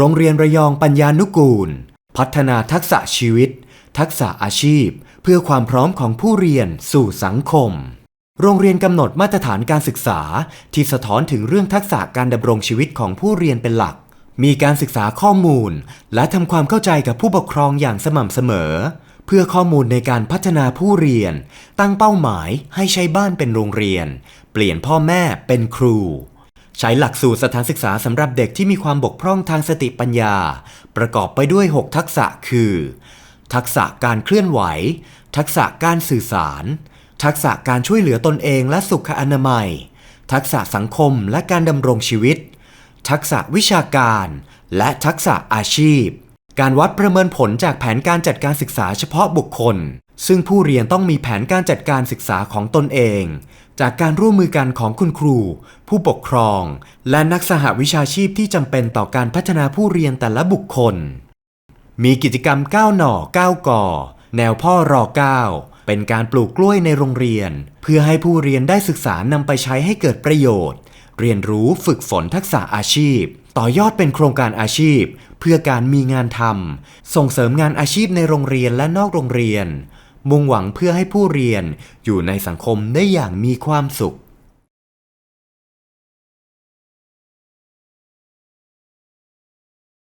โรงเรียนระยองปัญญานุกูล พัฒนาทักษะชีวิต ทักษะอาชีพ เพื่อความพร้อมของผู้เรียนสู่สังคม โรงเรียนกำหนดมาตรฐานการศึกษา ที่สะท้อนถึงเรื่องทักษะการดำรงชีวิตของผู้เรียนเป็นหลัก มีการศึกษาข้อมูล และทำความเข้าใจกับผู้ปกครองอย่างสม่ำเสมอ เพื่อข้อมูลในการพัฒนาผู้เรียน ตั้งเป้าหมายให้ใช้บ้านเป็นโรงเรียน เปลี่ยนพ่อแม่เป็นครู ใช้หลักสูตรสถานศึกษาสำหรับเด็กที่มีความบกพร่องทางสติปัญญา ประกอบไปด้วย 6 ทักษะคือ ทักษะการเคลื่อนไหว ทักษะการสื่อสาร ทักษะการช่วยเหลือตนเองและสุขอนามัย ทักษะสังคมและการดำรงชีวิต ทักษะวิชาการ และทักษะอาชีพ การวัดประเมินผลจากแผนการจัดการศึกษาเฉพาะบุคคล ซึ่งผู้เรียนต้องมีแผนการจัดการศึกษาของตนเอง จากการร่วมมือกันของคุณครู ผู้ปกครอง และนักสหวิชาชีพที่จำเป็นต่อการพัฒนาผู้เรียนแต่ละบุคคล มีกิจกรรม9หน่อ9ก่อ แนวพ่อรอ9เป็นการปลูกกล้วยในโรงเรียน เพื่อให้ผู้เรียนได้ศึกษานำไปใช้ให้เกิดประโยชน์ เรียนรู้ฝึกฝนทักษะอาชีพ ต่อยอดเป็นโครงการอาชีพ เพื่อการมีงานทำส่งเสริมงานอาชีพในโรงเรียนและนอกโรงเรียน มุ่งหวังเพื่อให้ผู้เรียนอยู่ในสังคมได้อย่างมีความสุข